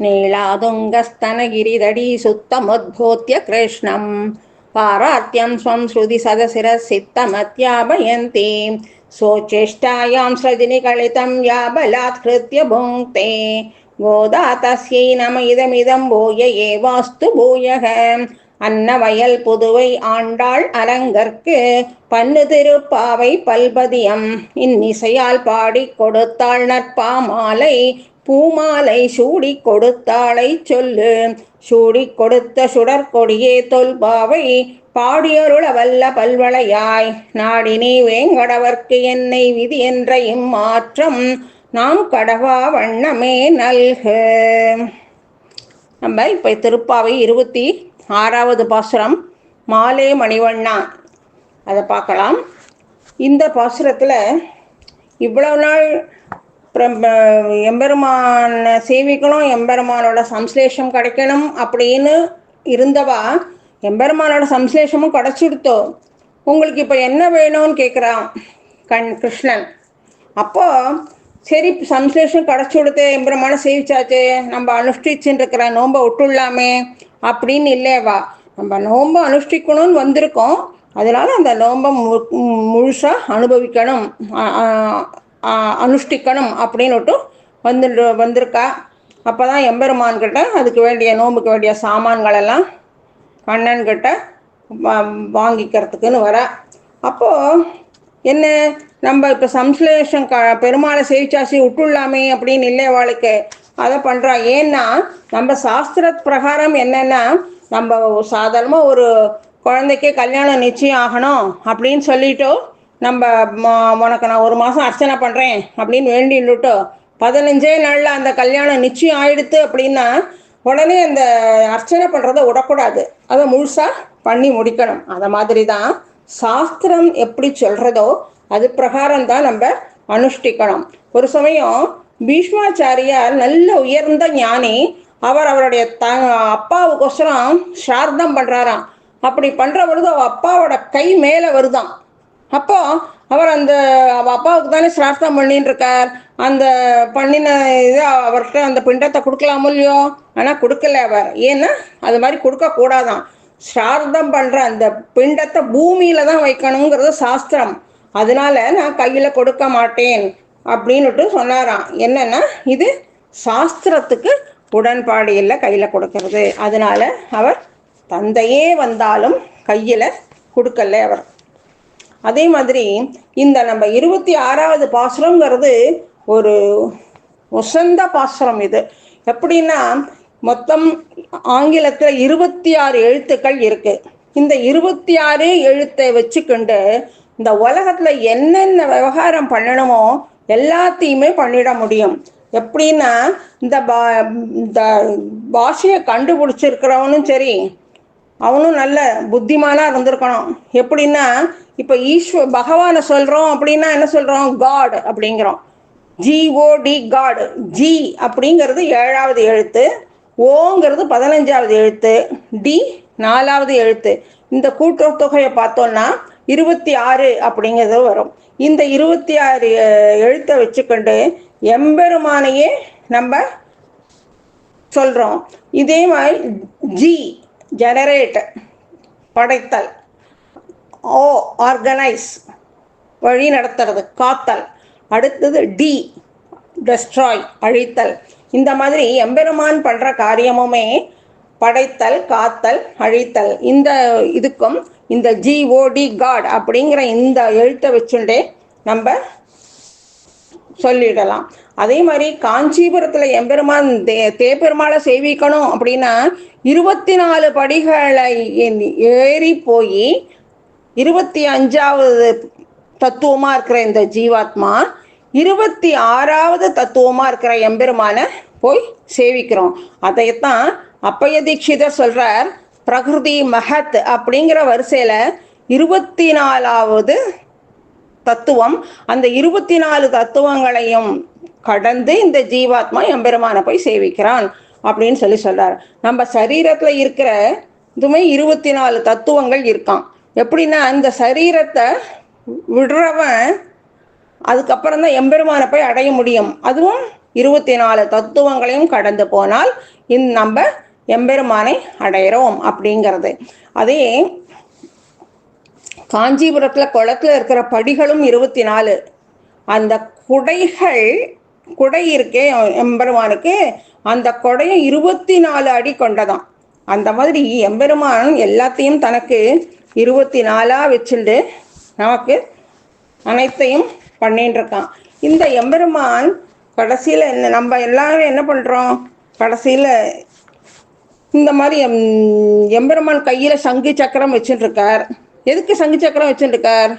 नीलादुङ्गस्तनगिरिदडी सुत्तमुद्भूत्य कृष्णं पारात्यं स्वं श्रुतिसदशिरसित्तमत्यापयन्तीं स्वचेष्टायां सृजनिकलितं या बलात्कृत्य भुङ्क्ते गोदा तस्यै नम இதமிதம் பூய ஏவாஸ்து பூயக அன்னவயல் புதுவை ஆண்டாள் அரங்கற்கு பன்னு திருப்பாவை பல்பதியம் இன்னிசையால் பாடிக் கொடுத்தாள் நற்பாமாலை பூமாலை சூடி கொடுத்தாளை சொல்லு. சூடி கொடுத்த சுடற்கொடியே தொல்பாவை பாடியருள வல்ல பல்வளையாய். நாடினே வேங்கடவர்க்கு என்னை விதி என்ற இம்மாற்றம் நாம் கடவா வண்ணமே நல்க. நம்ம இப்போ திருப்பாவை இருபத்தி ஆறாவது பாசுரம் மாலே மணிவண்ணா. அதை பார்க்கலாம். இந்த பாசுரத்தில் இவ்வளவு நாள் எம்பெருமானை சேவிக்கணும் எம்பெருமானோட சம்ஸ்லேஷம் கிடைக்கணும் அப்படின்னு இருந்தவா? எம்பெருமானோட சம்ஸ்லேஷமும் கிடைச்சிடுத்தோ? உங்களுக்கு இப்போ என்ன வேணும்னு கேட்குறான் கண் கிருஷ்ணன். அப்போ சரி சம்ஸ்லேஷம் கிடச்சி கொடுத்தே எம்பெருமான சேவிச்சாச்சே நம்ம அனுஷ்டிச்சுட்டு இருக்கிற நோன்பை விட்டுடலாமே அப்படின்னு இல்லையவா? நம்ம நோன்பை அனுஷ்டிக்கணும்னு வந்திருக்கோம். அதனால அந்த நோன்பை மு முழுசாக அனுபவிக்கணும். அனுஷ்டிக்கணும் அப்படின்னுட்டு வந்து வந்திருக்கா. அப்போ தான் எம்பெருமான்கிட்ட அதுக்கு வேண்டிய நோம்புக்கு வேண்டிய சாமான்களெல்லாம் கண்ணன்கிட்ட வாங்கிக்கிறதுக்குன்னு வர. அப்போது என்ன நம்ம இப்போ சம்ஸ்லேஷன் க பெருமாளை சேவிச்சாசி விட்டுள்ளாமே அப்படின்னு இல்லை வாழ்க்கை அதை பண்ணுறா ஏன்னா நம்ம சாஸ்திர பிரகாரம் என்னென்னா நம்ம சாதாரணமாக ஒரு குழந்தைக்கே கல்யாணம் நிச்சயம் ஆகணும் அப்படின்னு சொல்லிட்டு நம்ம உனக்கு நான் ஒரு மாதம் அர்ச்சனை பண்ணுறேன் அப்படின்னு வேண்டின்னுட்டு பதினஞ்சே நாளில் அந்த கல்யாணம் நிச்சயம் ஆயிடுத்து அப்படின்னா உடனே அந்த அர்ச்சனை பண்ணுறதை விடக்கூடாது. அதை முழுசாக பண்ணி முடிக்கணும். அதை மாதிரி தான் சாஸ்திரம் எப்படி சொல்கிறதோ அது பிரகாரம் தான் நம்ம அனுஷ்டிக்கணும். ஒரு சமயம் பீஷ்மாச்சாரியார் நல்ல உயர்ந்த ஞானி அவர் அவருடைய த அப்பாவுக்கோசரம் ஸ்ரார்த்தம் பண்ணுறாராம் அப்படி பண்ணுற பொழுது அவள் அப்பாவோட கை மேலே வருதாம். அப்போ அவர் அந்த அப்பாவுக்கு தானே சிரார்த்தம் பண்ணின்னு இருக்கார் அந்த பண்ணின இது அவர்கிட்ட அந்த பிண்டத்தை கொடுக்கலாமோ இல்லையோ? ஆனால் கொடுக்கல அவர். ஏன்னா அது மாதிரி கொடுக்க கூடாதாம் சிரார்த்தம் பண்ற அந்த பிண்டத்தை பூமியில தான் வைக்கணுங்கிறது சாஸ்திரம். அதனால நான் கையில கொடுக்க மாட்டேன் அப்படின்னுட்டு சொன்னாராம். என்னன்னா இது சாஸ்திரத்துக்கு உடன்பாடு இல்லை கையில கொடுக்கறது. அதனால அவர் தந்தையே வந்தாலும் கையில கொடுக்கல அவர். அதே மாதிரி இந்த நம்ம இருபத்தி ஆறாவது பாசுரங்கிறது ஒரு உசந்த பாசுரம் இது. எப்படின்னா மொத்தம் ஆங்கிலத்தில் இருபத்தி ஆறு எழுத்துக்கள் இருக்கு. இந்த இருபத்தி ஆறு எழுத்தை வச்சுக்கிண்டு இந்த உலகத்துல என்னென்ன விவகாரம் பண்ணணுமோ எல்லாத்தையுமே பண்ணிட முடியும். எப்படின்னா இந்த பா இந்த பாஷையை கண்டுபிடிச்சிருக்கிறவனும் சரி அவனும் நல்ல புத்திமானா இருந்திருக்கணும். எப்படின்னா இப்போ ஈஸ்வ பகவானை சொல்றோம் அப்படின்னா என்ன சொல்றோம்? காட் அப்படிங்கிறோம். ஜிஓடி காட் ஜி அப்படிங்கிறது ஏழாவது எழுத்து. ஓங்கிறது பதினஞ்சாவது எழுத்து. டி நாலாவது எழுத்து. இந்த கூட்டுத்தொகையை பார்த்தோம்னா இருபத்தி ஆறு அப்படிங்கிறது வரும். இந்த இருபத்தி ஆறு எழுத்தை வச்சுக்கொண்டு எம்பெருமானையே நம்ம சொல்கிறோம் இதே மாதிரி ஜி ஜெனரேட் படைத்தல். ஓ ஆர்கனைஸ் வழி நடத்துறது. காத்தல். அடுத்தது டி டெஸ்ட்ராய் அழித்தல். இந்த மாதிரி எம்பெருமான் பண்ணுற காரியமுமே படைத்தல் காத்தல் அழித்தல். இந்த இதுக்கும் இந்த ஜிஓடி காட் அப்படிங்கிற இந்த எழுத்தை வச்சுட்டே நம்ம சொல்லிடலாம். அதே மாதிரி காஞ்சிபுரத்தில் எம்பெருமான் தே தேப்பெருமாளை சேவிக்கணும் அப்படின்னா இருபத்தி நாலு படிகளை ஏறி- ஏறி போய் இருபத்தி அஞ்சாவது தத்துவமாக இருக்கிற இந்த ஜீவாத்மா இருபத்தி ஆறாவது தத்துவமாக இருக்கிற எம்பெருமானை போய் சேவிக்கிறோம். அதைத்தான் அப்பய தீட்சிதர் சொல்றார் பிரகிருதி மகத் அப்படிங்கிற வரிசையில் இருபத்தி நாலாவது தத்துவம் அந்த இருபத்தி நாலு தத்துவங்களையும் கடந்து இந்த ஜீவாத்மா எம்பெருமானை போய் சேவிக்கிறான் அப்படின்னு சொல்லி சொல்கிறார் நம்ம சரீரத்துல இருக்கிற இதுமே இருபத்தி நாலு தத்துவங்கள் இருக்கான் எப்படின்னா இந்த சரீரத்தை விடுறவன் அதுக்கப்புறம் தான் எம்பெருமானை போய் அடைய முடியும். அதுவும் இருபத்தி நாலு தத்துவங்களையும் கடந்து போனால் இந் நம்ம எம்பெருமானை அடையிறோம் அப்படிங்கிறது. அதே காஞ்சிபுரத்தில் குளத்தில் இருக்கிற படிகளும் இருபத்தி நாலு அந்த குடைகள் குடை இருக்கே எம்பெருமானுக்கு அந்த குடையும் இருபத்தி நாலு அடி கொண்டதாம். அந்த மாதிரி எம்பெருமான் எல்லாத்தையும் தனக்கு இருபத்தி நாலாக வச்சுட்டு நமக்கு அனைத்தையும் பண்ணிட்டு இருக்கான் இந்த எம்பெருமான் கடைசியில் என்ன நம்ம எல்லாரும் என்ன பண்ணுறோம் கடைசியில் இந்த மாதிரி எம் எம்பெருமான் கையில் சங்கு சக்கரம் வச்சுட்டுருக்கார் எதுக்கு சங்கு சக்கரம் வச்சுட்டுருக்கார்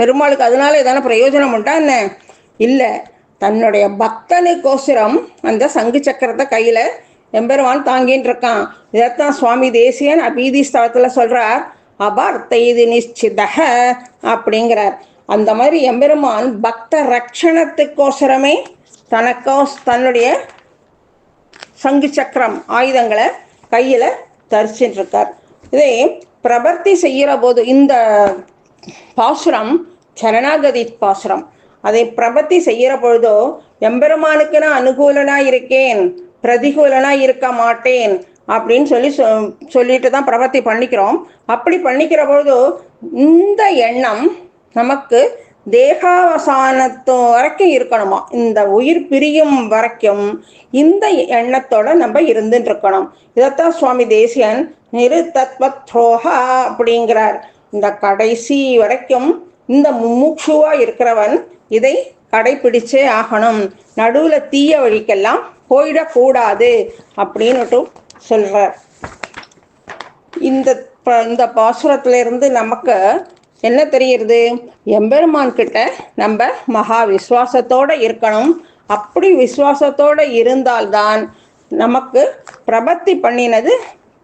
பெருமாளுக்கு அதனால எதனா பிரயோஜனம் உண்டா என்ன? இல்லை. தன்னுடைய பக்தனுக்கோசரம் அந்த சங்கு சக்கரத்தை கையில் எம்பெருமான் தாங்கின்னு இருக்கான். இதைத்தான் சுவாமி தேசியன் அபீதி ஸ்தலத்தில் சொல்கிறார் அபார்த்த இது நிச்சிதக அப்படிங்கிறார். அந்த மாதிரி எம்பெருமான் பக்த ரட்சணத்துக்கோசரமே தனக்கோ தன்னுடைய சங்கு சக்கரம் ஆயுதங்களை கையில் தரிச்சுட்டு இருக்கார். இதே பிரபர்த்தி செய்கிற போது இந்த பாசுரம் சரணாகதி பாசுரம். அதை பிரபத்தி செய்கிற பொழுதோ எம்பெருமானுக்கு நான் அனுகூலனா இருக்கேன் பிரதிகூலனா இருக்க மாட்டேன் அப்படின்னு சொல்லி சொ சொல்லிட்டு தான் பிரபத்தி பண்ணிக்கிறோம். அப்படி பண்ணிக்கிற பொழுது இந்த எண்ணம் நமக்கு தேகாவசானத்து வரைக்கும் இருக்கணுமா? இந்த உயிர் பிரியும் வரைக்கும் இந்த எண்ணத்தோட நம்ம இருந்துட்டு இருக்கணும் இதைத்தான் சுவாமி தேசியன் நிருத்தத்வத்ரோகா அப்படிங்கிறார். இந்த கடைசி வரைக்கும் இந்த முமுட்சுவா இருக்கிறவன் இதை கடைபிடிச்சே ஆகணும். நடுவுல தீய வழிக்கெல்லாம் போயிடக்கூடாது அப்படின்னுட்டும் சொல்றார். இந்த ப- இந்த பாசுரத்துல இருந்து நமக்கு என்ன தெரியுது? எம்பெருமான் கிட்ட நம்ம மகா விசுவாசத்தோட இருக்கணும். அப்படி விசுவாசத்தோட இருந்தால்தான் நமக்கு பிரபத்தி பண்ணினது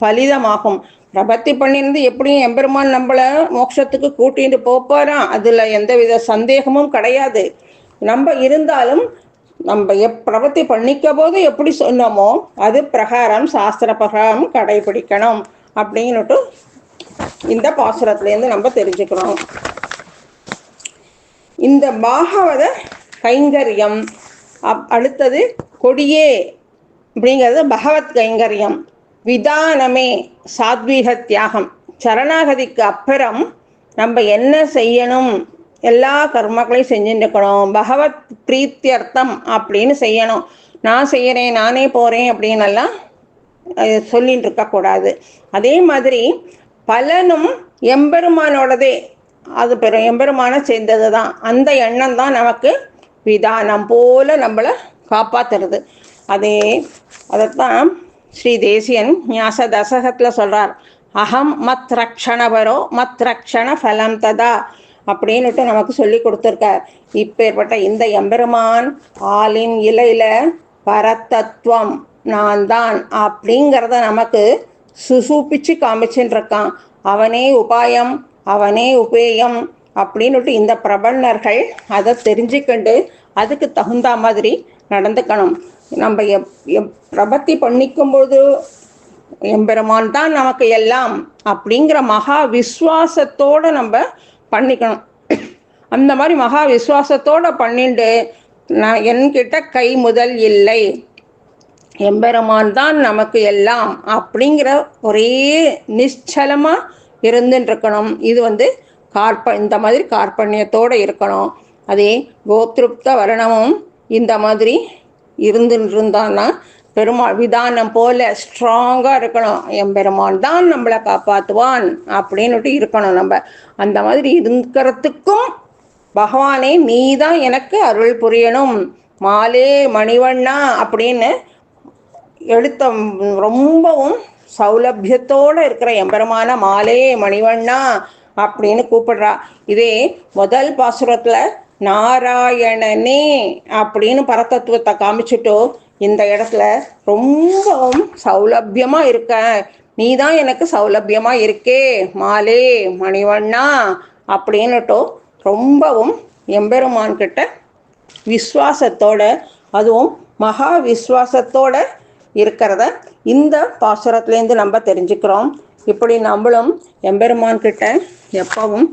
பலிதமாகும். பக்தி பண்ணியிருந்து எப்படியும் எம்பெருமான் நம்மளை மோட்சத்துக்கு கூட்டிட்டு போப்பாராம் அதுல எந்தவித சந்தேகமும் கிடையாது. நம்ம இருந்தாலும் நம்ம எப் பிரபத்தி பண்ணிக்க போது எப்படி சொன்னோமோ அது பிரகாரம் சாஸ்திர பிரகாரம் கடைபிடிக்கணும் அப்படின்னுட்டு இந்த பாசுரத்துலேருந்து நம்ம தெரிஞ்சுக்கிறோம். இந்த பாகவத கைங்கரியம் அப்- அடுத்தது கொடியே அப்படிங்கிறது பகவத் கைங்கரியம். விதானமே சாத்வீக தியாகம். சரணாகதிக்கு அப்புறம் நம்ம என்ன செய்யணும்? எல்லா கர்மங்களையும் செஞ்சுருக்கணும் இருக்கணும் பகவத் பிரீத்தியர்த்தம் அப்படின்னு செய்யணும். நான் செய்கிறேன் நானே போகிறேன் அப்படின்னு எல்லாம் சொல்லிட்டு இருக்கக்கூடாது அதே மாதிரி பலனும் எம்பெருமானோடதே அது பெரும் எம்பெருமான சேர்ந்தது தான் அந்த எண்ணம் தான் நமக்கு விதானம் போல நம்மளை காப்பாத்துறது. அதே அதைத்தான் ஸ்ரீ தேசியன் ஞாச தசகத்தில் சொல்கிறார் அகம் மத் ரக்ஷணபரோ மத் ரக்ஷண ஃபலம் ததா அப்படின்னுட்டு நமக்கு சொல்லி கொடுத்துருக்கார். இப்பேற்பட்ட இந்த எம்பெருமான் ஆலின் இலையில பரத்தத்துவம் நான் தான் அப்படிங்கிறத நமக்கு சுசூப்பிச்சு காமிச்சுட்டு இருக்கான் அவனே உபாயம் அவனே உபேயம் அப்படின்னுட்டு இந்த பிரபன்னர்கள் அதை தெரிஞ்சுக்கண்டு அதுக்கு தகுந்த மாதிரி நடந்துக்கணும். நம்ம எப் எப் பிரபத்தி பண்ணிக்கும்போது எம்பெருமான் தான் நமக்கு எல்லாம் அப்படிங்கிற மகா விசுவாசத்தோட நம்ம பண்ணிக்கணும். அந்த மாதிரி மகா விசுவாசத்தோட பண்ணிண்டு நான் என்கிட்ட கை முதல் இல்லை. எம்பெருமான் தான் நமக்கு எல்லாம் அப்படிங்கிற ஒரே நிச்சலமாக இருந்துட்டு இருக்கணும் இது வந்து கார்ப இந்த மாதிரி கார்பண்ணியத்தோடு இருக்கணும். அதே கோத்ருப்த வர்ணமும் இந்த மாதிரி இருந்துருந்தான்னா பெருமாள் விதானம் போல ஸ்ட்ராங்காக இருக்கணும். எம்பெருமான் தான் நம்மளை காப்பாற்றுவான் அப்படின்னுட்டு இருக்கணும் நம்ம. அந்த மாதிரி இருக்கிறதுக்கும் பகவானே நீ தான் எனக்கு அருள் புரியணும். மாலே மணிவண்ணா அப்படின்னு எழுத்த ரொம்பவும் சௌலபியத்தோடு இருக்கிற எம்பெருமான மாலே மணிவண்ணா அப்படின்னு கூப்பிடுறா. இதே முதல் பாசுரத்தில் நாராயணனே அப்படின்னு பரதத்துவத்தை காமிச்சுட்டோ இந்த இடத்துல ரொம்பவும் சௌலபியமா இருக்க. நீ தான் எனக்கு சௌலபியமா இருக்கே மாலே மணிவண்ணா அப்படின்னுட்டோ ரொம்பவும் எம்பெருமான் கிட்ட விஸ்வாசத்தோட அதுவும் மகா விஸ்வாசத்தோட இருக்கிறத இந்த பாசுரத்துலேருந்து நம்ம தெரிஞ்சுக்கிறோம். இப்படி நம்மளும் எம்பெருமான் கிட்ட எப்பவும்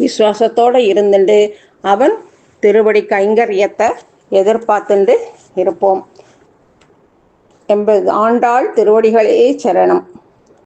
விசுவாசத்தோடு இருந்துட்டு அவன் திருவடி கைங்கரியத்தை எதிர்பார்த்துண்டு இருப்போம். என்பது ஆண்டாள் திருவடிகளே சரணம்.